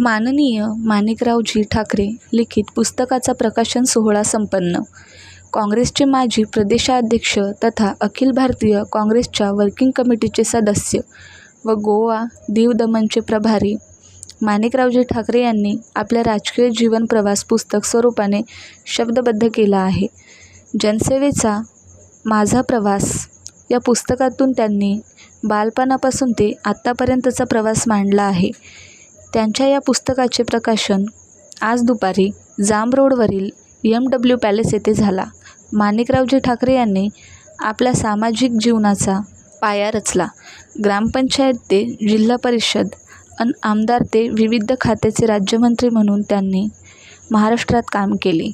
माननीय माणिकरावजी ठाकरे लिखित पुस्तकाचा प्रकाशन सोहळा संपन्न. काँग्रेसचे माजी प्रदेशाध्यक्ष तथा अखिल भारतीय काँग्रेसच्या वर्किंग कमिटीचे सदस्य व गोवा दीव दमनचे प्रभारी. माणिकरावजी ठाकरे यांनी आपल्या राजकीय जीवन प्रवास पुस्तक स्वरूपाने शब्दबद्ध केला आहे. जनसेवेचा माझा प्रवास. या पुस्तकातून त्यांनी बालपणापासून ते आत्तापर्यंतचा प्रवास मांडला आहे. त्यांच्या या पुस्तकाचे प्रकाशन आज दुपारी जांब रोडवरील यम डब्ल्यू पॅलेस येथे झाला. माणिकरावजी ठाकरे यांनी आपल्या सामाजिक जीवनाचा पाया रचला. ग्रामपंचायत ते जिल्हा परिषद अन आमदार ते विविध खात्याचे राज्यमंत्री म्हणून त्यांनी महाराष्ट्रात काम केले.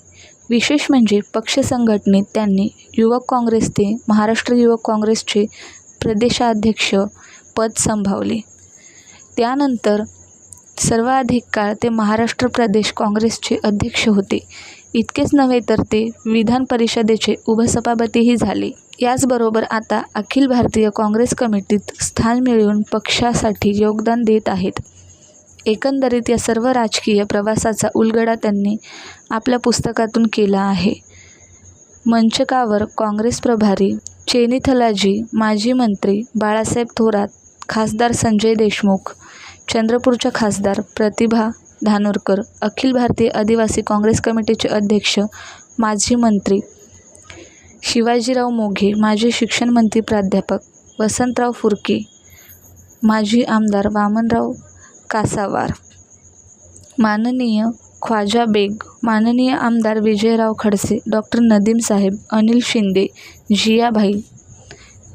विशेष म्हणजे पक्ष संघटनेत त्यांनी युवक काँग्रेस ते महाराष्ट्र युवक काँग्रेसचे प्रदेशाध्यक्ष पद संभावले. त्यानंतर सर्वाधिक काळ ते महाराष्ट्र प्रदेश काँग्रेसचे अध्यक्ष होते. इतकेच नव्हे तर ते विधान परिषदेचे उपसभापतीही झाले. याचबरोबर आता अखिल भारतीय काँग्रेस कमिटीत स्थान मिळवून पक्षासाठी योगदान देत आहेत. एकंदरीत या सर्व राजकीय प्रवासाचा उलगडा त्यांनी आपल्या पुस्तकातून केला आहे. मंचकावर काँग्रेस प्रभारी चेनिथलाजी माजी मंत्री बाळासाहेब थोरात खासदार संजय देशमुख चंद्रपूरच्या खासदार प्रतिभा धानोरकर अखिल भारतीय आदिवासी काँग्रेस कमिटीचे अध्यक्ष माजी मंत्री शिवाजीराव मोघे माजी शिक्षण मंत्री प्राध्यापक वसंतराव फुरके माजी आमदार वामनराव कासावार. माननीय ख्वाजा बेग माननीय आमदार विजयराव खडसे डॉक्टर नदीम साहेब अनिल शिंदे जियाभाई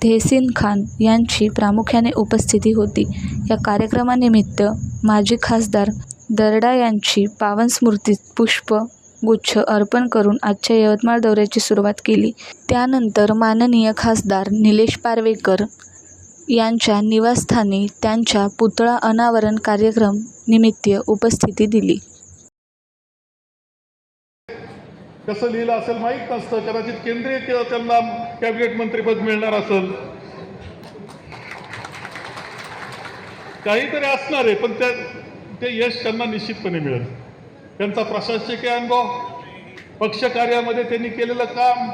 तेहसीन खान यांची प्रामुख्याने उपस्थिती होती. या कार्यक्रमानिमित्त माजी खासदार दरडा यांची पावन स्मृतीत पुष्प गुच्छ अर्पण करून आजच्या यवतमाळ दौऱ्याची सुरुवात केली. त्यानंतर माननीय खासदार निलेश पारवेकर यांच्या निवासस्थानी त्यांच्या पुतळा अनावरण कार्यक्रम निमित्त उपस्थिती दिली. कसं लिहिलं असेल माहीत नसतं. कदाचित केंद्रीय किंवा त्यांना कॅबिनेट मंत्रीपद मिळणार असेल. काहीतरी असणार आहे पण त्या ते यश त्यांना निश्चितपणे मिळेल. त्यांचा प्रशासकीय अनुभव पक्ष कार्यामध्ये त्यांनी केलेलं काम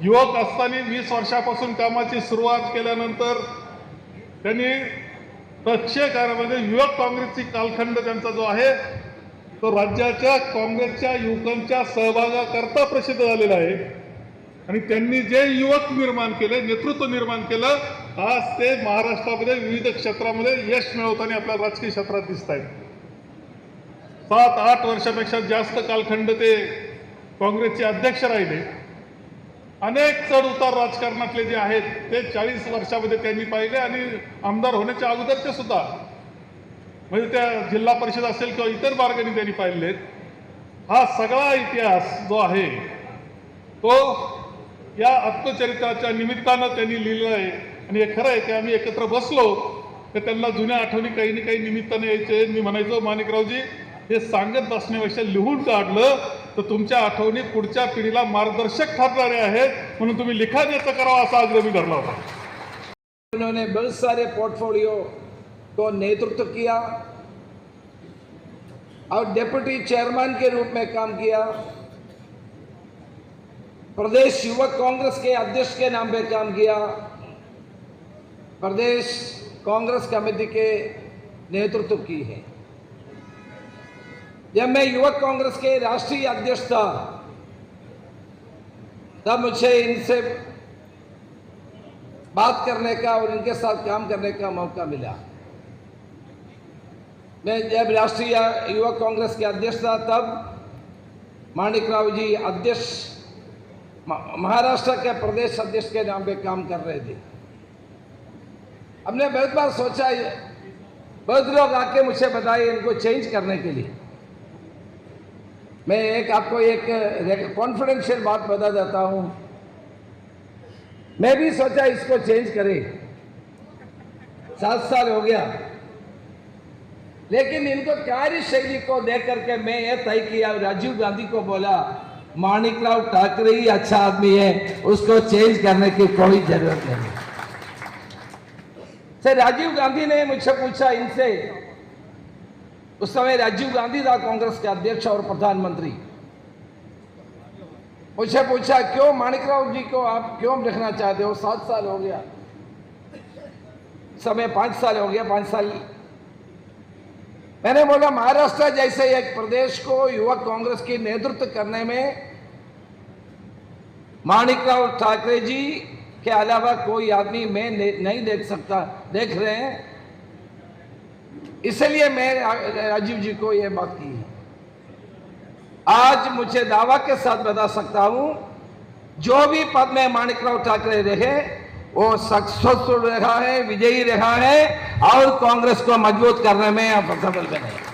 युवक असताना वीस वर्षापासून कामाची सुरुवात केल्यानंतर त्यांनी पक्ष कार्यामध्ये युवक काँग्रेसची कालखंड त्यांचा जो आहे तो राज्याच्या काँग्रेसच्या युवकांच्या सहभागाकरता प्रसिद्ध झालेला आहे. आणि त्यांनी जे युवक निर्माण केले नेतृत्व निर्माण केलं आज ते महाराष्ट्रामध्ये विविध क्षेत्रामध्ये यश मिळवताना आपल्या राजकीय क्षेत्रात दिसत आहेत. सात आठ वर्षापेक्षा जास्त कालखंड ते काँग्रेसचे अध्यक्ष राहिले. अनेक चढ उतार राजकारणातले जे आहेत ते चाळीस वर्षामध्ये त्यांनी पाहिले आणि आमदार होण्याच्या अगोदरचे सुद्धा म्हणजे त्या जिल्हा परिषद असेल किंवा इतर मार्गाने त्यांनी पाहिलेत हा सगळा इतिहास जो आहे तो या आत्मचरित्राच्या निमित्तानं त्यांनी लिहिलं आहे. आणि हे खरं आहे की आम्ही एकत्र बसलो तर त्यांना जुन्या आठवणी काही ना काही निमित्ताने यायचे मी म्हणायचो माणिकरावजी हे सांगत बसण्यापेक्षा लिहून काढलं तर तुमच्या आठवणी पुढच्या पिढीला मार्गदर्शक ठरणारे आहेत म्हणून तुम्ही लिखाण याचं करावं असा आग्रह मी धरला होता. बहुत सारे पोर्टफोलिओ को नेतृत्व किया और डेप्यूटी चेयरमैन के रूप में काम किया। प्रदेश युवक कांग्रेस के अध्यक्ष के नाम पे काम किया। प्रदेश कांग्रेस कमेटी के नेतृत्व की है। जब मैं युवक कांग्रेस के राष्ट्रीय अध्यक्ष था, तब मुझे इनसे बात करने का और इनके साथ काम करने का मौका मिला। मैं जब राष्ट्रीय युवक कांग्रेस के अध्यक्ष था, तब माणिक राव जी अध्यक्ष महाराष्ट्र के प्रदेश अध्यक्ष के नाम पे काम कर रहे थे। हमने बहुत बार सोचा ये- बहुत लोग आके मुझे बताए इनको चेंज करने के लिए। मैं एक आपको एक कॉन्फिडेंशियल बात बता देता हूँ। मैं भी सोचा इसको चेंज करें। सात साल हो गया। लेकिन इनको कार्यशैली को देख करके मैं ये तय किया, राजीव गांधी को बोला, माणिकराव ठाकरे ही अच्छा आदमी है, उसको चेंज करने की कोई ज़रूरत नहीं। सर, राजीव गांधी ने मुझसे पूछा इनसे, उस समय राजीव गांधी था कांग्रेस के अध्यक्ष और प्रधानमंत्री। मुझे पूछा, क्यों माणिकराव जी को आप क्यों रखना चाहते हो? सात साल हो गया। समय पाँच साल हो गया, पाँच साल मैंने बोला, महाराष्ट्र जैसे एक प्रदेश को युवक कांग्रेस की नेतृत्व करने में माणिकराव ठाकरे जी के अलावा कोई आदमी मैं नहीं देख सकता, देख रहे हैं। इसलिए मैं राजीव जी को यह बात की है। आज मुझे दावा के साथ बता सकता हूँ, जो भी पद में माणिकराव ठाकरे रहे वो सक्सेसफुल रहा है विजयी रहा है और कांग्रेस को मजबूत करने में सफल बने।